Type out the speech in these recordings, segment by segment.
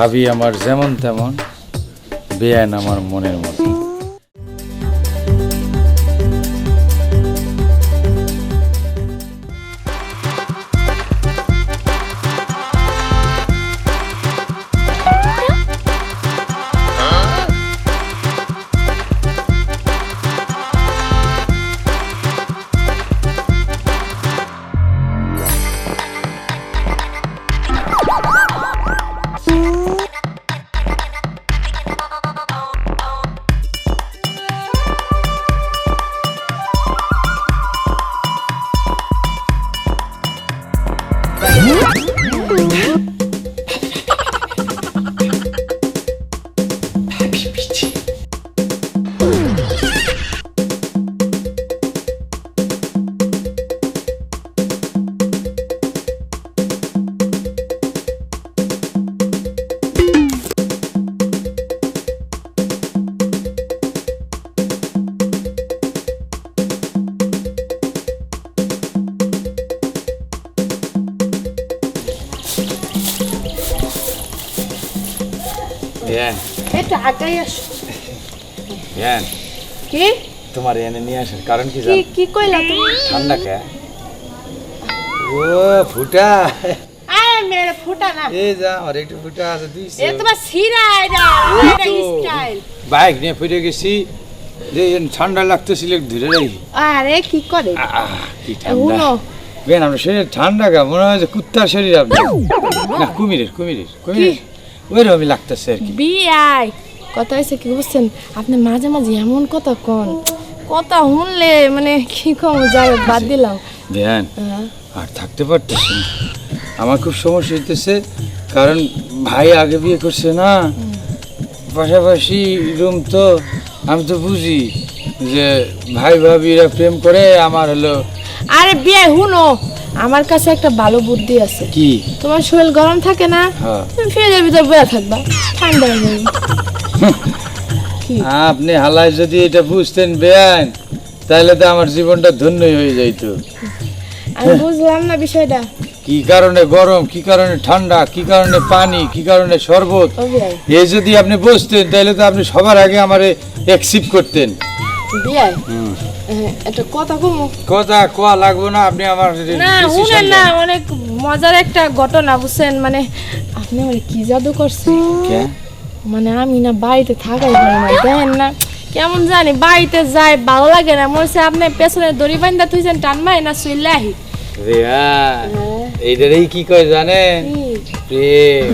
ভাবি আমার যেমন তেমন বেআইন আমার মনের মতো। আসো বেআইন কি? তোমার এনে নিয়ে আসার কারণ কি কি জানো? কি কইলা তুমি? ঠান্ডা কে? ও ফুটা। আরে মেরে ফুটা না। এই যা আমার একটু ফুটা আছে দিছে এ তোমার সিরা এটা এটা স্টাইল বাইক নিয়ে ফিরে গেছি। যে ঠান্ডা লাগতেছিল ধরে আরে কি করে? কি ঠান্ডা। বেন আমরা শরীর ঠান্ডা গা মনে হয় যে কুত্তার শরীর আপনার না কুমিরের কুমিরের কুমিরের। ওই রকমই লাগতেছে আর কি। বিআই কথা হয়েছে কি বুঝছেন? আপনি মাঝে মাঝে এমন কথা কন কথা শুনলে মানে কি কম যাই বাদ দিলাম। হ্যাঁ। আর থাকতে পারতেছি আমার খুব সমস্যা হইতেছে কারণ ভাই আগে বিয়ে করছে না। পাশাপাশি রুম তো আমি তো বুঝি যে ভাই ভাবিরা প্রেম করে আমার হলো আরে বিয়ে হুনো আমার কাছে একটা ভালো বুদ্ধি আছে। কি? তোমার শরীর গরম থাকে না হ্যাঁ। তুমি ফ্রিজের ভিতর বয়ে থাকবা ঠান্ডা হয়ে যাবে। আপনি হালায় যদি এটা বুঝতেন বেআইন তাহলে তো আমার জীবনটা ধন্যই হয়ে যাইতো। আমি বুঝলাম না বিষয়টা। কি কারণে গরম কি কারণে ঠান্ডা কি কারণে পানি কি কারণে শরবত? ও বিআই এ যদি আপনি বুঝতেন তাহলে তো আপনি সবার আগে আমারে অ্যাকসেপ্ট করতেন। একটা কথা কমো। কথা কোয়া লাগবে না আপনি আমার না শুনেন না। অনেক মজার একটা ঘটনা বুঝছেন? মানে আপনি আমার কি জাদু করছেন? মানে আমি না বাড়িতে থাকাই পারি না দেখেন না কেমন জানি বাড়িতে যাই ভালো লাগে না মনে হচ্ছে আপনি পেছনে দড়ি বান্ধা তুইছেন টান মাই না সুইলাহি রিয়া এইটারই কি কয় জানেন প্রেম।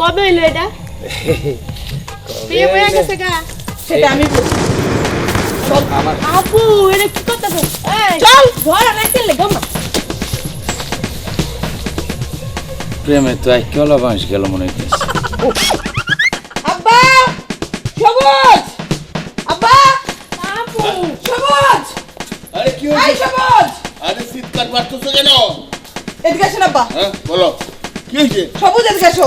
কবে হইল এটা? প্রিয় হয়ে গেছে গা। সেটা আমি আপু এটা কি করতেছ চল! ধর প্রেমে তো এক কেল বাঁশ গেল মনে হইতেছে। আব্বা! সবুজ! আব্বা! আপু সবুজ! আরে কি এই সবুজ! আরে চিৎকার মারতেছো কেন? এদিকে আসেন আব্বা। হ্যাঁ বলো। কি হয়েছে? সবুজ এদিকে আসো।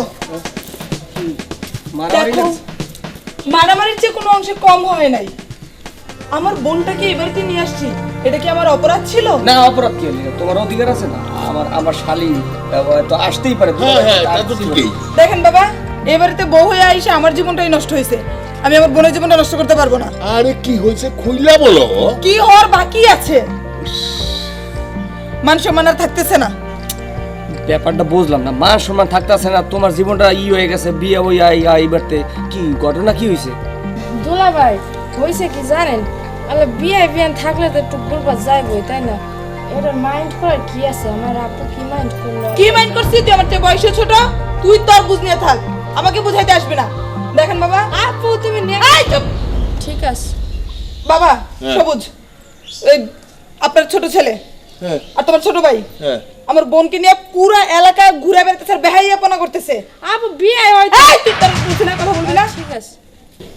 দেখো মারামারির চেয়ে কোনো অংশে কম হয় নাই। আমার বোনটাকে এবারকে নিয়ে আসছি? এটা কি আমার অপরাধ ছিল? না অপরাধ কি হলো? তোমার অধিকার আছে না? আমার আমার শালি তো আসতেই পারে হ্যাঁ হ্যাঁ দেখেন বাবা এবারেতে বউ হয়ে আইসে আমার জীবনটাই নষ্ট হয়েছে। আমি আমার বোনের জীবনটা নষ্ট করতে পারব না। আরে কি হয়েছে খুইলা বলো? কি হওয়ার বাকি আছে? মান সম্মান আর থাকতেছে না। ব্যাপারটা বুঝলাম না। মান সম্মান থাকতেছে না তোমার জীবনটা ই হয়ে গেছে বিয়ে ওই আই আই বাড়তে কি ঘটনা কি হয়েছে? দুলা ভাই হয়েছে কি জানেন? আলে বিয়ে বিয়ান থাকলে তো একটু বলবা যাইবই তাই না? এটা মাইন্ড করার কি আছে? আমার আপু কি মাইন্ড করল? কি মাইন্ড করছিস? তুই আমার চেয়ে বয়সে ছোট। তুই তোর বুঝ নিয়ে থাক। আমাকে বুঝাইতে আসবে না। দেখেন বাবা। আপু তুমি নে এই চুপ! ঠিক আছে। বাবা হ্যাঁ। সবুজ। এই আপনার ছোট ছেলে হ্যাঁ। আর তোমার ছোট ভাই। হ্যাঁ। আমার বোনকে নিয়ে পুরো এলাকা ঘুরে বেড়াতেছে আর বেহাইয়াপনা করতেছে। আপু বিয়ে এই, তুই তার বুঝে না কথা বলবি না? ঠিক আছে।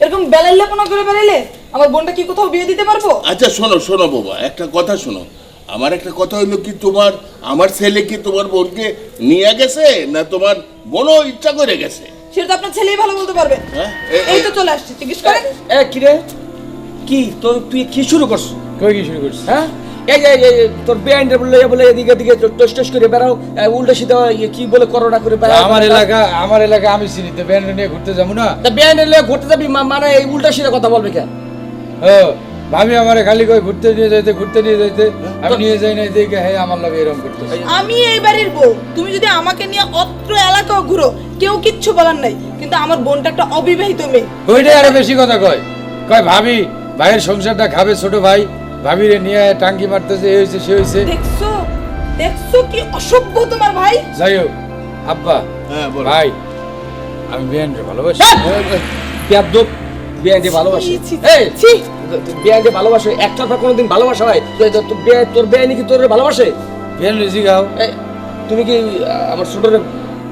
এরকম বেলাইয়াপনা করে বেড়াইলে আমার বোনটা কি কোথাও বিয়ে দিতে পারব? আচ্ছা শোনো শোনো বাবা একটা কথা শোনো। আমার একটা কথা হলো কি তোমার আমার ছেলে কি তোমার বোনকে নিয়ে গেছে না তোমার বোনও ইচ্ছা করে গেছে? সেটা তো আপনার ছেলেই ভালো বলতে পারবে। হ্যাঁ? এই তো চলে আসছে জিজ্ঞেস করেন। এ কি রে কি? তো তুই কি শুরু করছ? কই কি শুরু করছিস হ্যাঁ? এই যে তোর বেআইনটা বলে বলে এদিকে এদিকে টস টস করে বেড়াও উল্টা সিধা ইয়ে কি বলে করোনা করে বেড়াও আমার এলাকা আমার এলাকা আমি চিনি তো ব্যান্ড নিয়ে ঘুরতে যাব না? তা বেআইনের লয়ে ঘুরতে যাবি মানে এই উল্টা সিধা কথা বলবে কেন ও। ভাবি আমারে খালি কই ঘুরতে নিয়ে যাইতে ঘুরতে নিয়ে যাইতে আমি নিয়ে যাই না দেখে হ্যাঁ আমার লাগে এরকম করতেছে আমি এই বাড়ির বউ তুমি যদি আমাকে নিয়ে অত্র এলাকাও ঘুরো কেউ কিচ্ছু বলার নাই কিন্তু আমার বোনটা একটা অবিবাহিত মেয়ে ওইটাই আরও বেশি কথা কয় কয় ভাবি ভাইয়ের সংসারটা খাবে ছোট ভাই ভাবিরে নিয়ে টাঙ্কি মারতেছে এই হয়েছে সে হয়েছে দেখছ দেখছ কি অসভ্য তোমার ভাই যাই হোক আব্বা হ্যাঁ বলো ভাই আমি বিয়ানকে ভালোবাসি বেআইনকে ভালোবাসে এই ছি। বেআইনকে ভালোবাসে? একতরফা কোনোদিন ভালোবাসা হয়? তোর বেআইনি কি তোর ভালোবাসে? বিয়ান রেজি খাও এই, তুমি কি আমার ছোটরে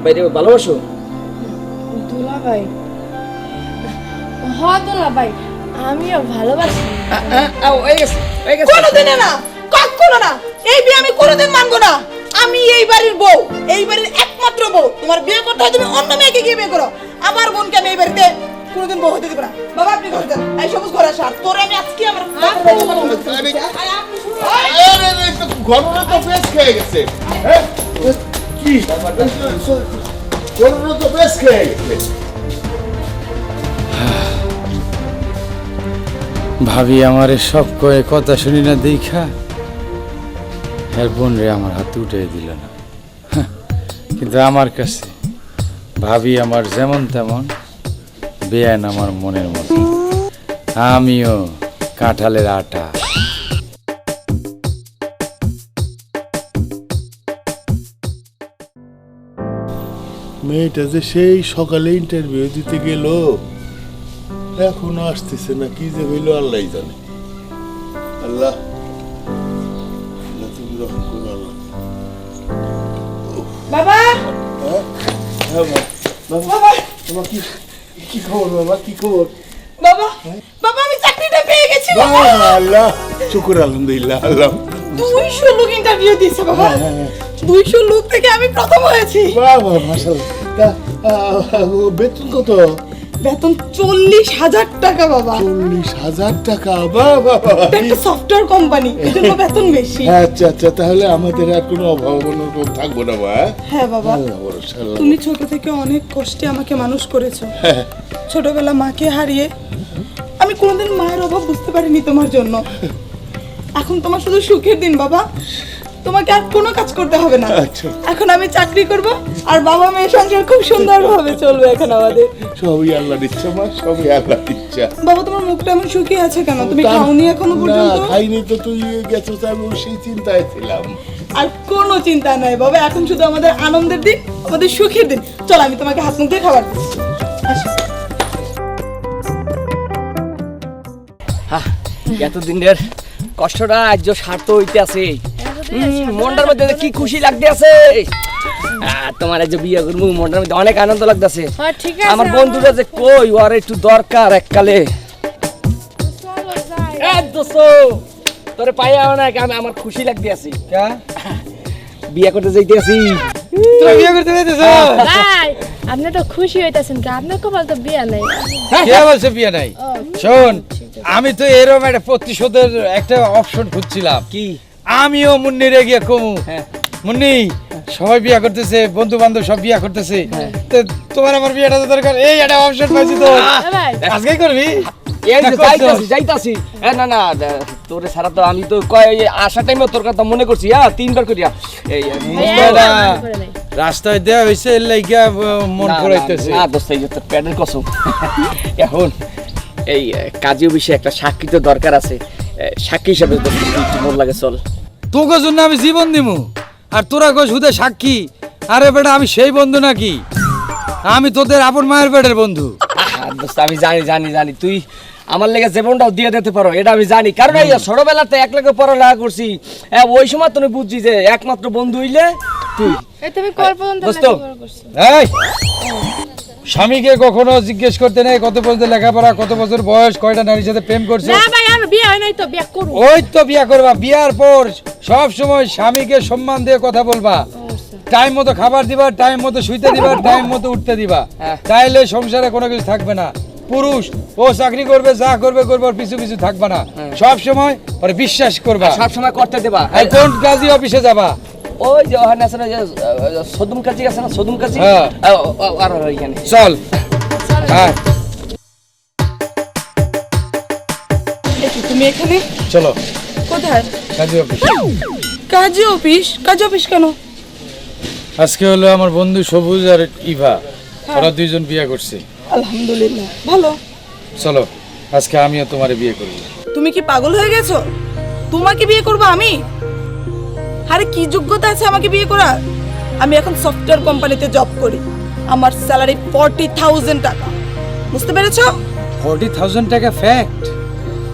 বাইরে ভালোবাসো? দুলা ভাই। হ দুলা ভাই আমিও ভালোবাসি। কোনোদিনে না কখনো না। এই বিয়ে আমি কোনোদিন মানবো না। আমি এই বাড়ির বউ এই বাড়ির একমাত্র বউ। তোমার বিয়ে করতে হয় তুমি অন্য মেয়েকে গিয়ে বিয়ে করো। আমার বোনকে আমি এই বাড়িতে কোনোদিন বউ হতে দেবো না। বাবা আপনি ঘরে যান। এই সবুজ ঘরে আসা। তোরে আমি আজকে আমার আরে, আরে, তো ঘটনা তো বেশ খেয়ে গেছে। হ্যাঁ? কি? ঘটনা তো বেশ খেয়ে গেছে। ভাবি আমারে সব কয়ে কথা শুনি না দেখা এর বোন রে আমার হাতে উঠে দিল না। কিন্তু আমার কাছে ভাবি আমার যেমন তেমন। বেয়ান আমার মনের মতো। আমিও কাঁঠালের আটা। মেয়েটা যে সেই সকালে ইন্টারভিউ দিতে গেল এখনও আসতেছে না কি যে হইল আল্লাহ জানে। আল্লাহ আল্লাহ তুমি রহম করো আল্লাহ। বাবা! হ্যাঁ বাবা বাবা! বাবা কি? কি খবর বাবা? কি খবর? বাবা বাবা আমি চাকরিটা পেয়ে গেছি বাবা আল্লাহ। শুকুর আলহামদুলিল্লাহ আল্লাহ। দুইশো লোক ইন্টারভিউ দিয়েছে বাবা। হ্যাঁ, হ্যাঁ। দুইশো লোক থেকে আমি প্রথম হয়েছি। বাবা আহ, বেতন কত? বেতন চল্লিশ হাজার টাকা বাবা। চল্লিশ হাজার টাকা বাবা। একটা সফটওয়্যার কোম্পানি এজন্য বেতন বেশি। আচ্ছা আচ্ছা তাহলে আমাদের আর কোনো অভাব অনটন থাকব না বা হ্যাঁ বাবা। তুমি ছোট থেকে অনেক কষ্টে আমাকে মানুষ করেছ। হ্যাঁ। ছোটবেলা মাকে হারিয়ে আমি কোনোদিন মায়ের অভাব বুঝতে পারিনি তোমার জন্য। এখন তোমার শুধু সুখের দিন বাবা। তোমাকে আর কোনো কাজ করতে হবে না। আচ্ছা। এখন আমি চাকরি করব আর বাবা মেয়ের সংসার খুব সুন্দরভাবে চলবে এখন আমাদের। সবই আল্লাহর ইচ্ছা মা সবই আল্লাহর ইচ্ছা। বাবা তোমার মুখটা এমন শুকিয়ে আছে কেন? তুমি খাওনি এখনও না পর্যন্ত? খাইনি তো তুই গেছো তো আমি সেই চিন্তায় ছিলাম। আর কোনো চিন্তা নাই বাবা এখন শুধু আমাদের আনন্দের দিন আমাদের সুখের দিন। চল আমি তোমাকে হাত মুখ দিয়ে খাবার দিচ্ছি। আসো। এতদিনের কষ্টটা আজ সার্থ হইতে আছে। মনটার মধ্যে কি খুশি লাগতে আছে তোমার আজ বিয়ে করব মনটার মধ্যে অনেক আনন্দ লাগতেছে। হ্যাঁ ঠিক আছে আমার বন্ধুরা যে কই ওর একটু দরকার এককালে। তোরে পাই অনেক আমি আমার খুশি লাগতে আছি কা? বিয়ে করতে যাইতে আছি তুমি বিয়ে করতে যাইতেছ? ভাই আপনি তো খুশি হইতাছেন কি আপনার কপাল তো বিয়া নাই? কে বলছে বিয়ে নাই? শোন আমি তো এরকম একটা প্রতিশোধের একটা অপশন খুঁজছিলাম। কি? আমিও মুন্নিরে গিয়ে কমু। হ্যাঁ। মুন্নি সবাই বিয়া করতেছে বন্ধু বান্ধব সব বিয়া করতেছে। তোমার আমার বিয়েটা তো দরকার। এই একটা অপশন পাইছি তো। আজকেই করবি? এই যে না, করছ। যাইতাছি যাইতাছি। না না তোরে ছাড়া তো আমি তো কয় আসার টাইমে তোর কথা মনে করছি। হ্যাঁ তিনবার করিয়া। এই। মনে। রাস্তায় দেওয়া হয়েছে এর লাইগা মন না, না, দোস্ত এই তোর প্যাডের কসম। এখন এই কাজী অফিসে একটা সাক্ষী তো দরকার আছে। সাক্ষী হিসাবে মন লাগে চল। তোকে জন্য আমি জীবন দিমু। আর তোরা কই শুধু সাক্ষী? আরে বেটা আমি সেই বন্ধু নাকি? আমি তোদের আপন মায়ের পেটের বন্ধু। আমি জানি জানি জানি। তুই আমার লেগে জীবনটাও দিয়ে দিতে পারো এটা আমি জানি। কারণ এই ছোটবেলাতে এক লগে পড়ালেখা করছি ওই সময় তুমি বুঝছি যে একমাত্র বন্ধু হইলে তুই। এই তুমি কল পর্যন্ত করছ? এই! স্বামীকে কখনো জিজ্ঞেস করতে নেই কত বছর লেখাপড়া কত বছর বয়স কয়টা নারীর সাথে প্রেম করছে? না ভাই আমার বিয়ে হয় নাই তো বিয়ে করব ওই তো বিয়া করবা বিয়ার পর সব সময় স্বামীকে সম্মান দিয়ে কথা বলবা। টাইম মতো খাবার দিবা টাইম মতো শুইতে দিবা টাইম মতো উঠতে দিবা। হ্যাঁ। তাইলে সংসারে কোনো কিছু থাকবে না। পুরুষ ও চাকরি করবে যা করবে করবে ওর পিছু পিছু থাকবা না। হ্যাঁ। সব সময় ওরে বিশ্বাস করবা। সব সময় করতে দেবা। আর কোন কাজী অফিসে যাবা। ওই যে ওখানে আছে না যে সদুম কাছি আছে না সদুম কাছি হ্যাঁ। আর ওইখানে চল। হ্যাঁ তুমি এখানে? চলো। কোথায়? কাজী অফিস। কাজী অফিস? কাজী অফিস কেন? আজকে হলো আমার বন্ধু সবুজ আর ইভা। ওরা দুইজন বিয়ে করছে। আলহামদুলিল্লাহ। ভালো। চলো আজকে আমিও তোমারে বিয়ে করব। তুমি কি পাগল হয়ে গেছো? তোমাকে বিয়ে করব আমি? আরে কি যোগ্যতা আছে আমাকে বিয়ে করার? আমি এখন সফটওয়্যার কোম্পানিতে জব করি। আমার স্যালারি ফর্টি থাউজেন্ড টাকা। বুঝতে পেরেছ? ফর্টি থাউজেন্ড টাকা ফ্যাক্ট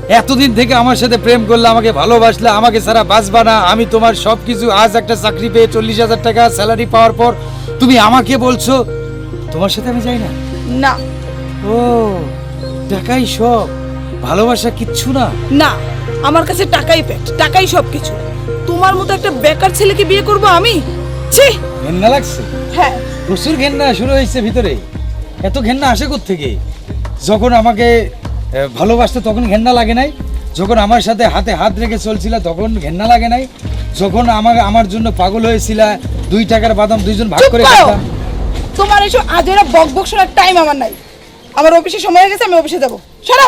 এতদিন থেকে আমার সাথে প্রেম করলে আমাকে ভালোবাসলে আমাকে ছাড়া বাঁচবা না। আমি তোমার সব কিছু আজ একটা চাকরি পেয়ে চল্লিশ হাজার টাকা স্যালারি পাওয়ার পর তুমি আমাকে বলছো তোমার সাথে আমি যাই না? না। ও টাকাই সব। ভালোবাসা কিচ্ছু না? না আমার কাছে টাকাই পেট টাকাই সব কিছু তোমার মতো একটা বেকার ছেলেকে বিয়ে করব আমি? ছি! ঘেন্না লাগছে? হ্যাঁ। প্রচুর ঘেন্না শুরু হয়েছে ভিতরে। এত ঘেন্না আসে থেকে যখন আমাকে ভালোবাসতো তখন ঘেন্না লাগে নাই। যখন আমার সাথে হাতে হাত রেখে চলছিল তখন ঘেন্না লাগে নাই। যখন আমার আমার জন্য পাগল হয়েছিল দুই টাকার বাদাম দুইজন ভাগ করে খেতাম। তোমার এসব আজেরা বক বক শোনার টাইম আমার নাই। আমার অফিসে সময় হয়ে গেছে আমি অফিসে যাব। সারা!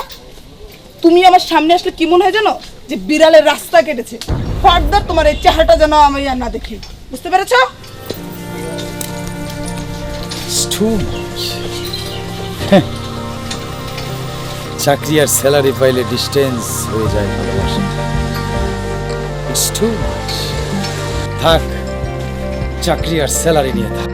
তুমি আমার সামনে আসলে কি মনে হয় জানো? যে বিড়ালের রাস্তা কেটেছে। ফার্দার তোমার এই চেহারাটা যেন আমি আর না দেখি। বুঝতে পেরেছ? It's চাকরি আর স্যালারি পাইলে ডিস্টেন্স হয়ে যায় ভালোবাসা। থাক, চাকরি আর স্যালারি নিয়ে থাক।